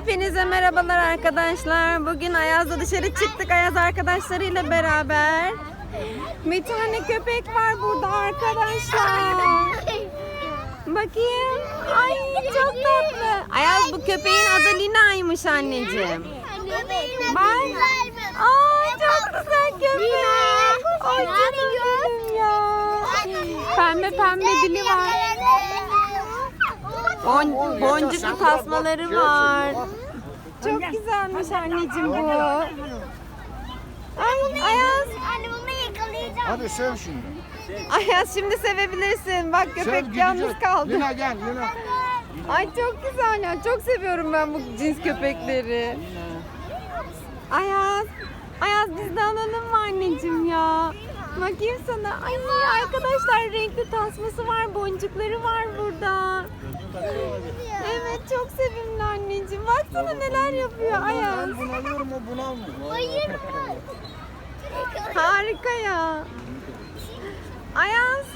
Hepinize merhabalar arkadaşlar. Bugün Ayaz'la dışarı çıktık Ayaz arkadaşlarıyla beraber. Bir tane köpek var burada arkadaşlar. Bakayım. Ay çok tatlı. Ayaz bu köpeğin adı Lina'ymış anneciğim. Bak. Ay çok güzel köpek. Ay canım ya. Pembe pembe dili var. Bon, boncuklu tasmaları var. Çok güzelmiş anneciğim bu. Ay Ayaz. Anne bunu yakalayacağım. Hadi sev şimdi. Ayaz şimdi sevebilirsin. Bak Sev köpek yalnız gidecek. kaldı. Lina gel Lina. Ay çok güzel ya. Çok seviyorum ben bu cins köpekleri. Ayaz. Ayaz biz de alalım mı anneciğim? Bakayım sana. Ay arkadaşlar renkli tasması var. Boncukları var burada. Evet çok sevimli anneciğim. Baksana neler yapıyor Ayaz. Ben bunu alıyorum o bunu almıyor. Hayır. Harika ya. Ayaz.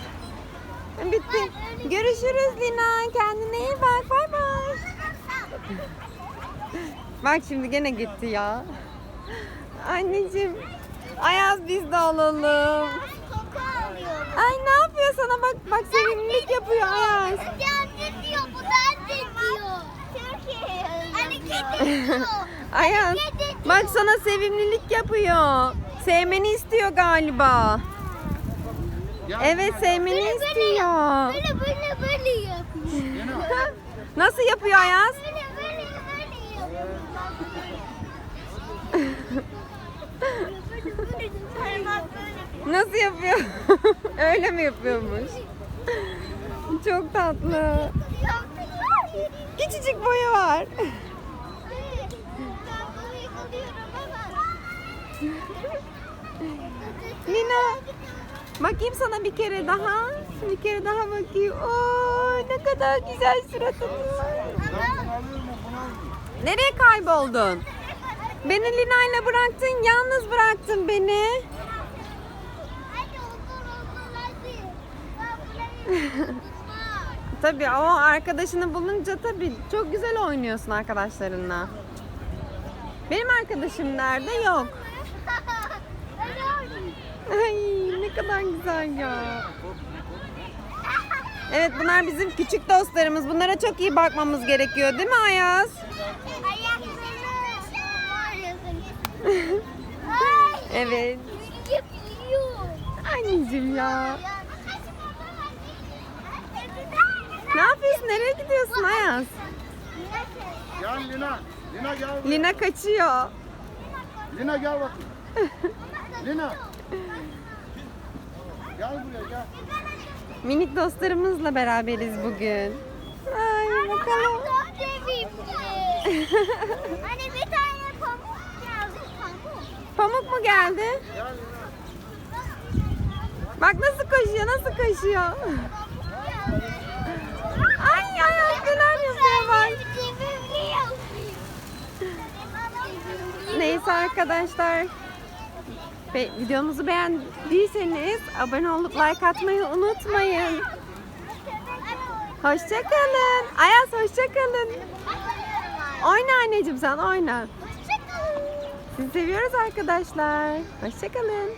Bitti. Görüşürüz Lina. Kendine iyi bak. Bay bay. Bak şimdi gene gitti ya. Anneciğim. Ayaz biz de alalım. Koku. Ay ne yapıyor sana bak bak sevimlilik yapıyor Ayaz. Anne diyor, bu da anne diyor. Türkiye. Anne kedi diyor. Ayaz bak sana sevimlilik yapıyor. Sevmeni istiyor galiba. Evet sevmeni istiyor. Böyle böyle böyle yapıyor. Nasıl yapıyor Ayaz? Böyle böyle böyle yapıyor. Nasıl yapıyor? Öyle mi yapıyormuş? Çok tatlı. Küçücük boyu var. Lina. Bakayım sana bir kere daha. Bir kere daha bakayım. Oo, ne kadar güzel suratın var. Nereye kayboldun? Beni Lina ile bıraktın, yalnız bıraktın beni. Hadi. Ben Tabii o arkadaşını bulunca tabii çok güzel oynuyorsun arkadaşlarınla. Benim arkadaşım nerede? Yok. Ay ne kadar güzel ya. Evet bunlar bizim küçük dostlarımız. Bunlara çok iyi bakmamız gerekiyor değil mi Ayaz? Evet. Anneciğim ya. Ne yapıyorsun? Nereye gidiyorsun Ayaz? Gel Lina. Lina gel. Lina kaçıyor. Lina gel bakayım. Lina. Gel buraya gel. Minik dostlarımızla beraberiz bugün. Ay bakalım. Hani bir pamuk. Mu geldi? Bak nasıl koşuyor, nasıl koşuyor. Ay ay neler yapıyor bak. Neyse arkadaşlar. Be- videomuzu beğendiyseniz abone olup like atmayı unutmayın. Hoşçakalın. Ayaz hoşçakalın. Oyna anneciğim sen oyna. Sizi seviyoruz arkadaşlar. Hoşçakalın.